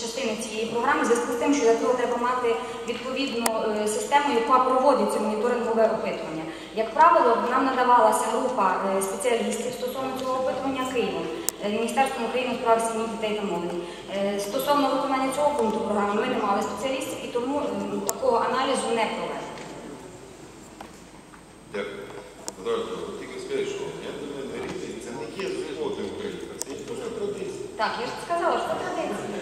Частини цієї програми, в зв'язку з тим, що для того треба мати відповідну е, систему, яка проводить це моніторингове опитування. Як правило, нам надавалася група е, спеціалістів стосовно цього опитування Києвом, е, Міністерством України у справах сім'ї, дітей та молоді. Стосовно виконання цього пункту програми ми не мали спеціалістів і тому такого аналізу не провели. Дякую. Петро тільки скажіть, що я думаю, на це не є згоди України, це є просто. Так, я ж сказала, що це традиція.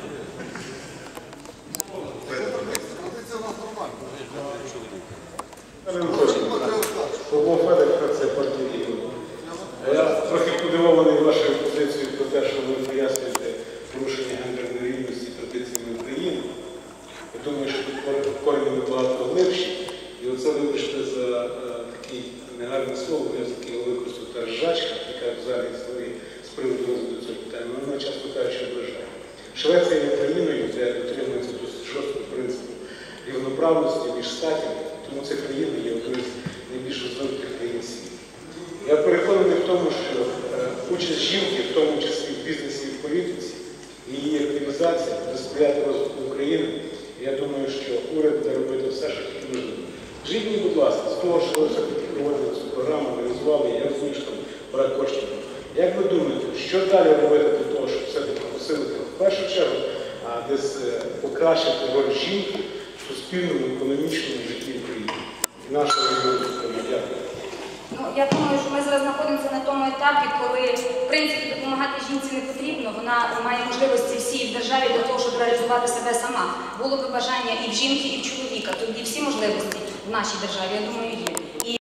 Негарне слово, я за таке та ржачка, яка в залі історії з приводу цього питання, вона часто кажучи ображає. Швеція є країною, де дотримується досить жорсткого принципу рівноправності між статями, тому ця країна є одною з найбільш розвинутих країн світу. Я переконаний в тому, що е, участь жінки, в тому числі в бізнесі і в політиці, її активізація буде розвитку України. Я думаю, що уряд буде робити все, що тільки можливо. Скажіть мені, будь ласка, з того, що ви все-таки проводили цю програму, реалізували, я розумію, що там брак коштів. Як ви думаєте, що далі робити для того, щоб все-таки посилити в першу чергу, а десь е, покращити роль жінки в суспільному, економічному житті України? І нашого регіону. Дякую. Ну, я думаю, що ми зараз знаходимося на тому етапі, коли в принципі допомагати жінці не потрібно. Вона має можливості всі в державі для того, щоб реалізувати себе сама. Було би бажання і в жінки, і в чоловіка. Тоді всі можливості в нашій державі, я думаю, є.